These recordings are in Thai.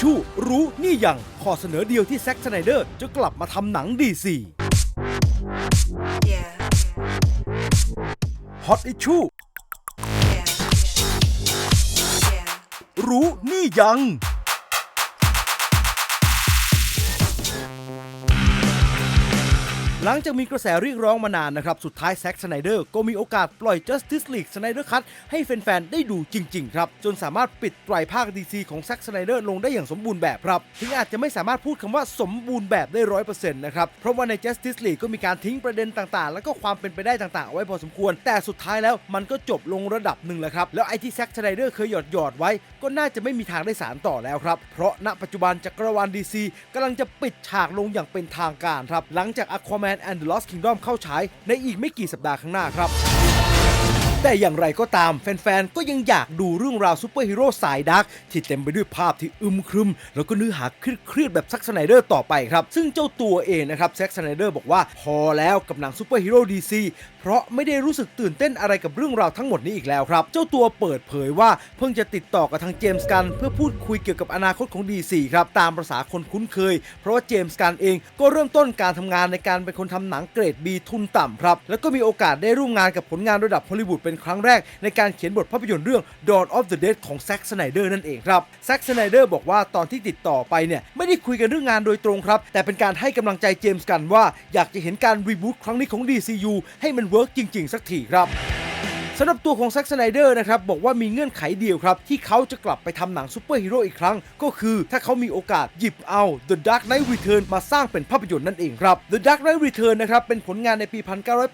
ชูรู้นี่ยังข้อเสนอเดียวที่แซ็กสไนเดอร์จะกลับมาทำหนังดีซี Yeah, ฮอตอิชู yeah, yeah. รู้นี่ยัง หลังจากมีกระแสเรียกร้องมานานนะครับ สุดท้ายแซ็กสไนเดอร์ก็มีโอกาสปล่อย Justice League Snyder Cut ให้แฟนๆ ได้ดูจริง ๆ ครับ จนสามารถปิดไตรภาค DC ของแซ็กสไนเดอร์ลงได้อย่างสมบูรณ์แบบครับ ถึงอาจจะไม่สามารถพูดคำว่าสมบูรณ์แบบได้ร้อยเปอร์เซ็นต์นะครับ เพราะว่าใน Justice League ก็มีการทิ้งประเด็นต่างๆ แล้วก็ความเป็นไปได้ต่างๆเอาไว้พอสมควร แต่สุดท้ายแล้วมันก็จบลงระดับหนึ่งแล้วครับ แล้วไอที่แซ็กสไนเดอร์เคยหยอดหยอดไว้ ก็น่าจะไม่มีทางได้สารต่อแล้วครับ เพราะณปัจจุบันจักรวาล DC กำลังจะปิดฉากลงอย่างเป็นทางการครับ หลังจาก Aquaman and the Lost Kingdom เข้าฉายในอีกไม่กี่สัปดาห์ข้างหน้าครับ แต่อย่างไรก็ตามแฟนๆ ก็ยังอยากดูเรื่องราวซูเปอร์ฮีโร่สายดาร์กที่เต็มไปด้วยภาพที่อึมครึม แล้วก็เนื้อหาเครียดๆแบบแซ็กสไนเดอร์ต่อไปครับ ซึ่งเจ้าตัวเองนะครับแซ็กสไนเดอร์บอกว่า พอแล้วกับหนังซูเปอร์ฮีโร่ดีซีเพราะไม่ได้รู้สึกตื่นเต้นอะไรกับเรื่องราวทั้งหมดนี้อีกแล้วครับ เจ้าตัวเปิดเผยว่าเพิ่งจะติดต่อกับทางเจมส์กัน เพื่อพูดคุยเกี่ยวกับอนาคตของ DC ครับตามประษาคนคุ้นเคย เพราะว่าเจมส์กันเองก็เริ่มต้นการทำงานในการเป็นคนทำหนังเกรด B ทุนต่ำครับแล้วก็มีโอกาสได้ร่วมงานกับผลงานระดับฮอลลีวูดเป็นครั้งแรกในการเขียนบทภาพยนตร์เรื่อง Dawn of the Dead ของแซ็กสไนเดอร์นั่นเองครับแซ็กสไนเดอร์บอกว่าตอนที่ติดต่อไปเนี่ยไม่ได้คุยกันเรื่องงานโดยตรงครับ แต่เป็นการให้กำลังใจเจมส์กันว่าอยากจะเห็นการรีบูตครั้งนี้ของ DCU ให้มันเวิร์กจริง ๆ สักทีครับ สำหรับตัวของแซ็กสไนเดอร์นะครับบอกว่ามีเงื่อนไขเดียวครับ ที่เขาจะกลับไปทำหนังซูเปอร์ฮีโร่อีกครั้ง ก็คือถ้าเขามีโอกาสหยิบเอา The Dark Knight Return มาสร้างเป็นภาพยนตร์นั่นเองครับ The Dark Knight Return นะครับเป็นผลงานในปี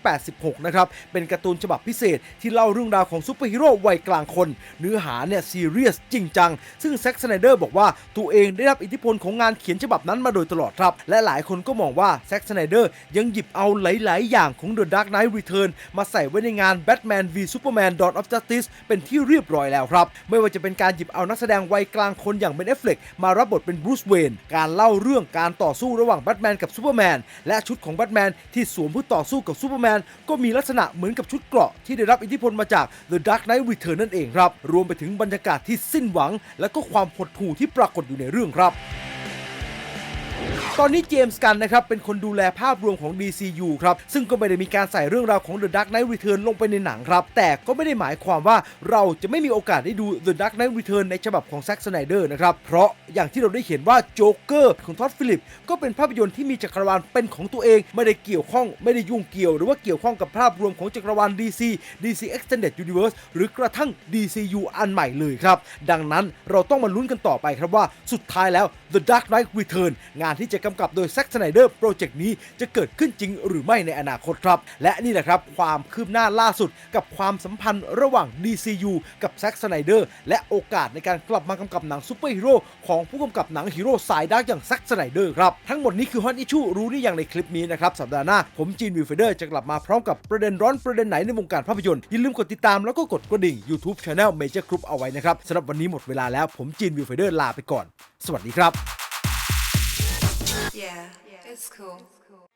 1986 นะครับ เป็นการ์ตูนฉบับพิเศษ ที่เล่าเรื่องราวของซูเปอร์ฮีโร่วัยกลางคน เนื้อหาเนี่ยซีเรียสจริงจัง ซึ่งแซ็กสไนเดอร์บอกว่าตัวเองได้รับอิทธิพลของงานเขียนฉบับนั้นมาโดยตลอดครับ และหลายคนก็มองว่าแซ็กสไนเดอร์ยังหยิบเอาหลาย ๆ อย่างของ The Dark Knight Return มาใส่ไว้ในงาน Batman v Superman Dawn of Justice เป็นที่เรียบร้อยแล้วครับ ไม่ว่าจะเป็นการหยิบเอานักแสดงวัยกลางคนอย่างเบนเอฟเฟลกมารับบทเป็นบรูซเวนการเล่าเรื่องการต่อสู้ระหว่างแบทแมนกับซูเปอร์แมนและชุดของแบทแมนที่สวมเพื่อต่อสู้กับซูเปอร์แมนก็มีลักษณะเหมือนกับชุดเกราะที่ได้รับอิทธิพลมาจาก The Dark Knight Return นั่นเองครับ รวมไปถึงบรรยากาศที่สิ้นหวัง และก็ความหดหู่ที่ปรากฏอยู่ในเรื่องครับ ตอนนี้เจมส์กันนะครับเป็นคนดูแลภาพรวมของ DCU ครับซึ่งก็ไม่ได้มีการใส่เรื่องราวของ The Dark Knight Return ลงไปในหนังครับ แต่ก็ไม่ได้หมายความว่าเราจะไม่มีโอกาสได้ดู The Dark Knight Return ในฉบับของแซ็กสไนเดอร์นะครับเพราะอย่างที่เราได้เห็นว่าโจ๊กเกอร์ของท็อดฟิลิปก็เป็นภาพยนตร์ที่มีจักรวาลเป็นของตัวเอง ไม่ได้เกี่ยวข้องไม่ได้ยุ่งเกี่ยว หรือว่าเกี่ยวข้องกับภาพรวมของจักรวาล DC DC Extended Universe หรือกระทั่ง DCU อันใหม่เลยครับดังนั้นเราต้องมาลุ้นกันต่อไปครับว่าสุดท้ายแล้ว The Dark Knight Return งานที่จะกำกับโดยแซ็กสไนเดอร์โปรเจกต์นี้จะเกิดขึ้นจริงหรือไม่ในอนาคตครับ และนี่แหละครับ ความคืบหน้าล่าสุดกับความสัมพันธ์ระหว่าง DCU กับแซ็กสไนเดอร์และโอกาสในการกลับมากำกับหนังซูเปอร์ฮีโร่ของผู้กำกับหนังฮีโร่สายดาร์กอย่างแซ็กสไนเดอร์ครับ ทั้งหมดนี้คือฮอตอิชูรู้นี่อย่างในคลิปนี้นะครับสัปดาห์หน้าผมจีนวิวเฟเดอร์จะกลับมาพร้อมกับประเด็นร้อนประเด็นไหนในวงการภาพยนตร์อย่าลืมกดติดตามแล้วก็กดกระดิ่ง YouTube Channel Major Group เอาไว้นะครับสำหรับวันนี้หมดเวลาแล้วผมจีนวิวเฟเดอร์ลาไปก่อน สวัสดีครับ Yeah, yeah. It's cool. It's cool.